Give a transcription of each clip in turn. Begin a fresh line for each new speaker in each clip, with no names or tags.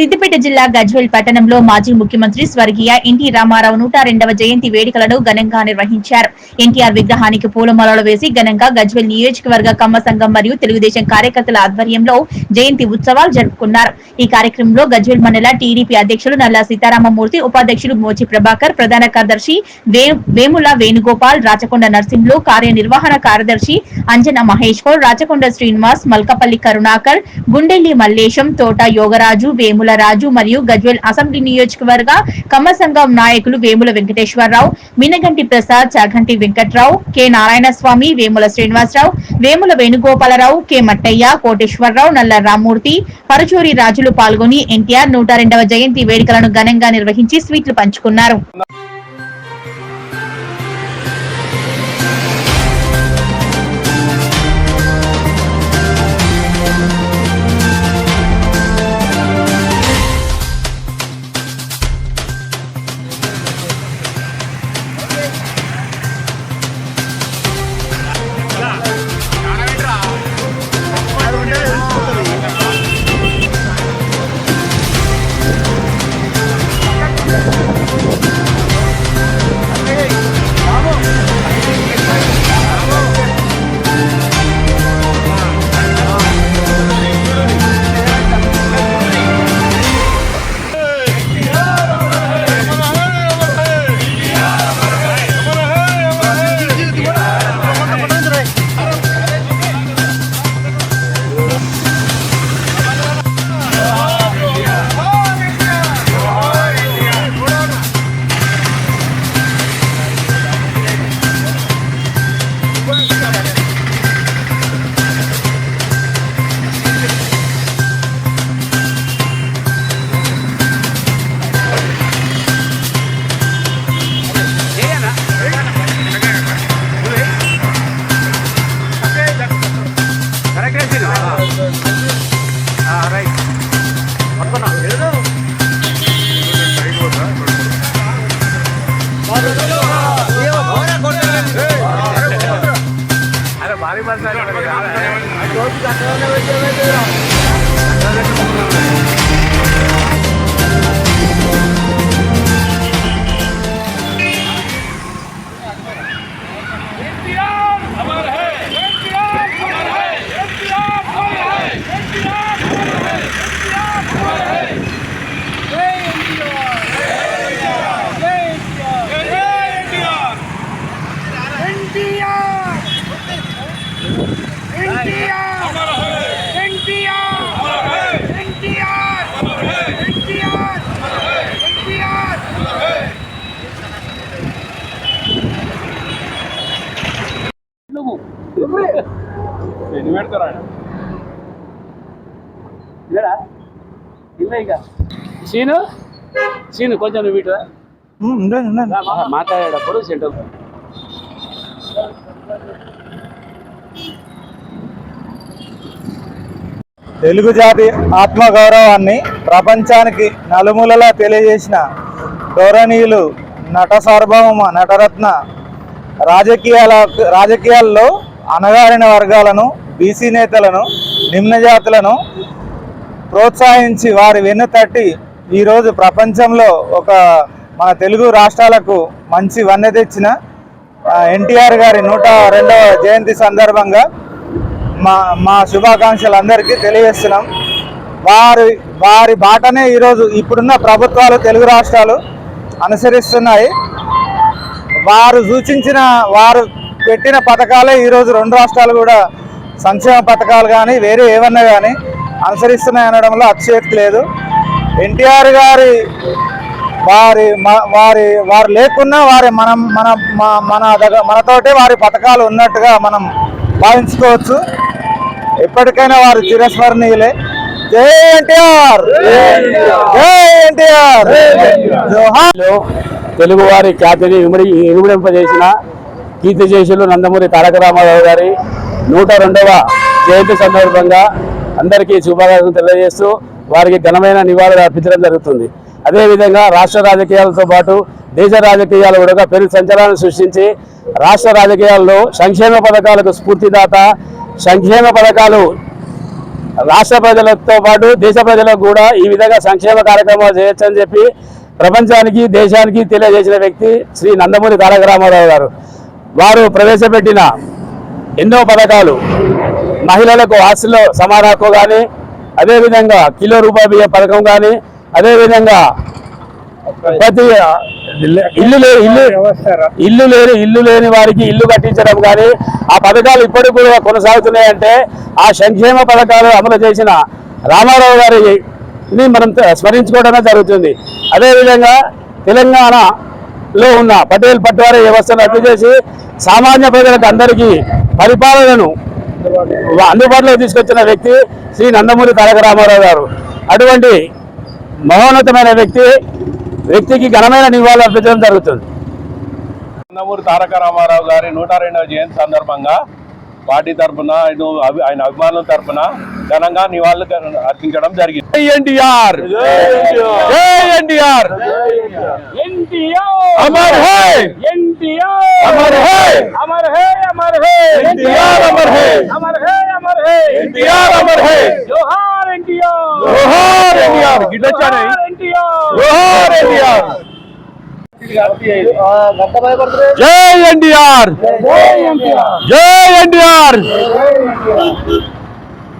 సిద్దిపేట జిల్లా గజ్వేల్ పట్టణంలో మాజీ ముఖ్యమంత్రి స్వర్గీయ ఎన్టీ రామారావు నూట రెండవ జయంతి వేడుకలను ఘనంగా నిర్వహించారు. ఎన్టీఆర్ విగ్రహానికి పూలమాలలు వేసి ఘనంగా గజ్వేల్ నియోజకవర్గ కమ్మ సంఘం మరియు తెలుగుదేశం కార్యకర్తల ఆధ్వర్యంలో జయంతి ఉత్సవాలు జరుపుకున్నారు. ఈ కార్యక్రమంలో గజ్వేల్ మండల టీడీపీ అధ్యక్షులు నల్లా సీతారామమూర్తి ఉపాధ్యక్షులు మోచి ప్రభాకర్ ప్రధాన కార్యదర్శి వే- వేముల వేణుగోపాల్ రాచకొండ నర్సింహులు కార్యనిర్వహణ కార్యదర్శి అంజన మహేష్ రాచకొండ శ్రీనివాస్ మల్కపల్లి కరుణాకర్ గుండెల్లి మల్లేశం తోట యోగరాజు వేముల రాజు మరియు గజ్వేల్ అసెంబ్లీ నియోజకవర్గ కమ్మ సంఘం నాయకులు వేముల వెంకటేశ్వరరావు మినగంటి ప్రసాద్ చాగంటి వెంకట్రావు కె నారాయణస్వామి వేముల శ్రీనివాసరావు వేముల వేణుగోపాలరావు కె మట్టయ్య కోటేశ్వరరావు నల్ల రామ్మూర్తి పరచూరి రాజులు పాల్గొని ఎన్టీఆర్ నూట రెండవ జయంతి వేడుకలను ఘనంగా నిర్వహించి స్వీట్లు పంచుకున్నారు.
సీను సీను కొంచెం నువ్వు ఇటు రా. రా, మాట్లాడేటప్పుడు సెంటర్
తెలుగు జాతి ఆత్మగౌరవాన్ని ప్రపంచానికి నలుమూలలా తెలియజేసిన గౌరవనీయులు నట సార్వభౌమ నటరత్న రాజకీయాల రాజకీయాల్లో అణగారిన వర్గాలను బీసీ నేతలను నిమ్న జాతులను ప్రోత్సహించి వారి వెన్ను తట్టి ఈరోజు ప్రపంచంలో ఒక మన తెలుగు రాష్ట్రాలకు మంచి వన్నె తెచ్చిన ఎన్టీఆర్ గారి నూట రెండవ జయంతి సందర్భంగా మా మా శుభాకాంక్షలు అందరికీ తెలియజేస్తున్నాం. వారి వారి బాటనే ఈరోజు ఇప్పుడున్న ప్రభుత్వాలు తెలుగు రాష్ట్రాలు అనుసరిస్తున్నాయి. వారు సూచించిన వారు పెట్టిన పథకాలే ఈరోజు రెండు రాష్ట్రాలు కూడా సంక్షేమ పథకాలు కానీ వేరే ఏమన్నా కానీ అనుసరిస్తున్నాయి అనడంలో అతిశయోక్తి లేదు. ఎన్టీఆర్ గారి వారి మ- వారి వారు లేకున్నా వారి మనం మన మన దగ్గర మనతోటే వారి పథకాలు ఉన్నట్టుగా మనం భావించుకోవచ్చు. ఎప్పటికైనా వారు చిరస్మరణీయులే. జై ఎన్టీఆర్! జై ఎన్టీఆర్! తెలుగు
వారి తెలుగువారి ఖ్యాతిని ఇమిడి ఇమిడింపజేసిన కీర్తి చేసులు నందమూరి తారక రామారావు గారి నూట రెండవ జయంతి సందర్భంగా అందరికీ శుభాకాంక్షలు తెలియజేస్తూ వారికి ఘనమైన నివాళులు అర్పించడం జరుగుతుంది. అదేవిధంగా రాష్ట్ర రాజకీయాలతో పాటు దేశ రాజకీయాలు కూడా పెను సంచలనం సృష్టించి రాష్ట్ర రాజకీయాల్లో సంక్షేమ పథకాలకు స్ఫూర్తిదాత సంక్షేమ పథకాలు. రాష్ట్ర ప్రజలతో పాటు దేశ ప్రజలకు కూడా ఈ విధంగా సంక్షేమ కార్యక్రమాలు చేయొచ్చని చెప్పి ప్రపంచానికి దేశానికి తెలియజేసిన వ్యక్తి శ్రీ నందమూరి తారక రామారావు గారు. వారు ప్రవేశపెట్టిన ఎన్నో పథకాలు. మహిళలకు ఆస్తుల్లో సమాన హక్కు కానీ అదేవిధంగా కిలో రూపాయి బియ్య పథకం కానీ అదేవిధంగా ప్రతి ఇల్లు ఇల్లు ఇల్లు లేని ఇల్లు లేని వారికి ఇల్లు కట్టించడం కానీ ఆ పథకాలు ఇప్పటికి కూడా కొనసాగుతున్నాయంటే ఆ సంక్షేమ పథకాలు అమలు చేసిన రామారావు గారిని మనం స్మరించుకోవడమే జరుగుతుంది. అదేవిధంగా తెలంగాణలో ఉన్న పటేల్ పట్వారీ వ్యవస్థను రద్దు చేసి సామాన్య ప్రజలకు అందరికీ పరిపాలనను అందుబాటులో తీసుకొచ్చిన వ్యక్తి శ్రీ నందమూరి తారక రామారావు గారు. అటువంటి మహోన్నతమైన వ్యక్తి వ్యక్తికి ఘనమైన నివాళులు అర్పించడం జరుగుతుంది.
నందమూరి తారక రామారావు గారి నూట రెండవ జయంతి సందర్భంగా పార్టీ తరఫున ఇటు అభి- ఆయన అభిమానుల తరఫున ఘనంగా నివాళులు అర్పించడం జరిగింది. ఎన్టీఆర్! ఎన్టీఆర్! అమర్ హై!
ఎన్టీఆర్!
అమర్ హై!
అమర్ హే అమర్ హే!
ఎన్టీఆర్ అమర్ హై!
అమర్ హే అమర్ హే!
ఎన్టీఆర్ అమర్ హై!
జోహార్ ఎన్టీఆర్!
జోహార్ ఎన్టీఆర్! గిడ్డొచ్చానే
జోహార్ ఎన్టీఆర్!
జోహార్ ఎన్టీఆర్! జై ఎన్టీఆర్ జై ఎన్టీఆర్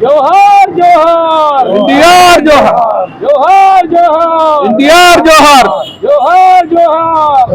జోహార్ జోహార్
ఎన్టీఆర్ జోహార్
జోహార్ జోహార్
ఎన్టీఆర్ జోహార్
జోహార్ జోహార్